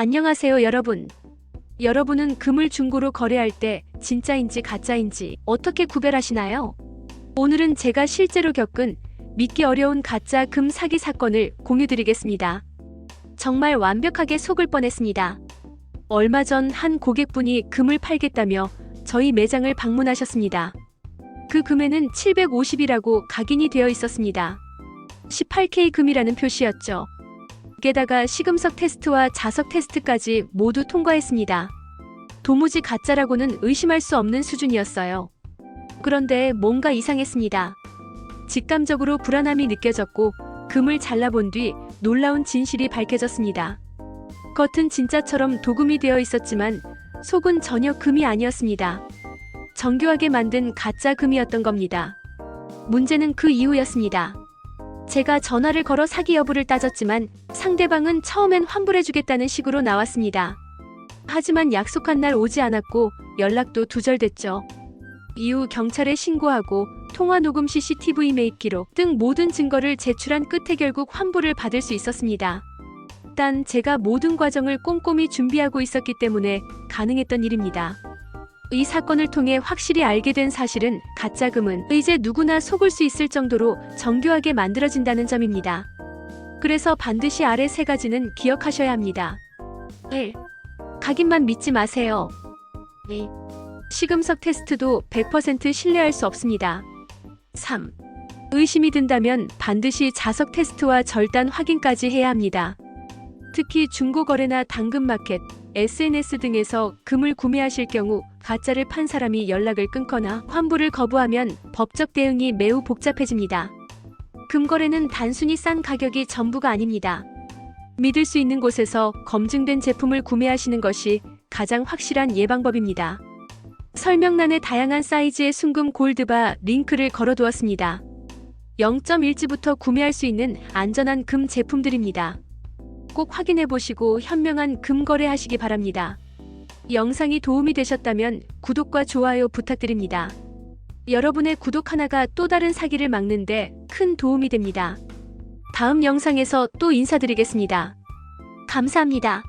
안녕하세요, 여러분. 여러분은 금을 중고로 거래할 때 진짜인지 가짜인지 어떻게 구별하시나요? 오늘은 제가 실제로 겪은 믿기 어려운 가짜 금 사기 사건을 공유드리겠습니다. 정말 완벽하게 속을 뻔했습니다. 얼마 전 한 고객분이 금을 팔겠다며 저희 매장을 방문하셨습니다. 그 금에는 750이라고 각인이 되어 있었습니다. 18K 금이라는 표시였죠. 게다가 시금석 테스트와 자석 테스트까지 모두 통과했습니다. 도무지 가짜라고는 의심할 수 없는 수준이었어요. 그런데 뭔가 이상했습니다. 직감적으로 불안함이 느껴졌고 금을 잘라본 뒤 놀라운 진실이 밝혀졌습니다. 겉은 진짜처럼 도금이 되어 있었지만 속은 전혀 금이 아니었습니다. 정교하게 만든 가짜 금이었던 겁니다. 문제는 그 이후였습니다. 제가 전화를 걸어 사기 여부를 따졌지만 상대방은 처음엔 환불해주겠다는 식으로 나왔습니다. 하지만 약속한 날 오지 않았고 연락도 두절됐죠. 이후 경찰에 신고하고 통화 녹음 CCTV 매입 기록 등 모든 증거를 제출한 끝에 결국 환불을 받을 수 있었습니다. 단 제가 모든 과정을 꼼꼼히 준비하고 있었기 때문에 가능했던 일입니다. 이 사건을 통해 확실히 알게 된 사실은 가짜금은 이제 누구나 속을 수 있을 정도로 정교하게 만들어진다는 점입니다. 그래서 반드시 아래 세 가지는 기억하셔야 합니다. 1. 각인만 믿지 마세요. 2. 시금석 테스트도 100% 신뢰할 수 없습니다. 3. 의심이 든다면 반드시 자석 테스트와 절단 확인까지 해야 합니다. 특히 중고거래나 당근마켓, SNS 등에서 금을 구매하실 경우 가짜를 판 사람이 연락을 끊거나 환불을 거부하면 법적 대응이 매우 복잡해집니다. 금거래는 단순히 싼 가격이 전부가 아닙니다. 믿을 수 있는 곳에서 검증된 제품을 구매하시는 것이 가장 확실한 예방법입니다. 설명란에 다양한 사이즈의 순금 골드바 링크를 걸어두었습니다. 0.1지부터 구매할 수 있는 안전한 금 제품들입니다. 꼭 확인해 보시고 현명한 금 거래 하시기 바랍니다. 영상이 도움이 되셨다면 구독과 좋아요 부탁드립니다. 여러분의 구독 하나가 또 다른 사기를 막는데 큰 도움이 됩니다. 다음 영상에서 또 인사드리겠습니다. 감사합니다.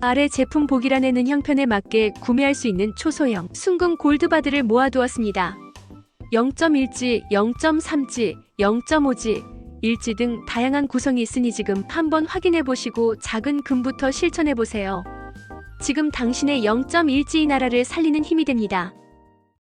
아래 제품 보기란에는 형편에 맞게 구매할 수 있는 초소형 순금 골드바드를 모아두었습니다. 0.1지, 0.3지, 0.5지, 일지 등 다양한 구성이 있으니 지금 한번 확인해 보시고 작은 금부터 실천해 보세요. 지금 당신의 0.1지의 나라를 살리는 힘이 됩니다.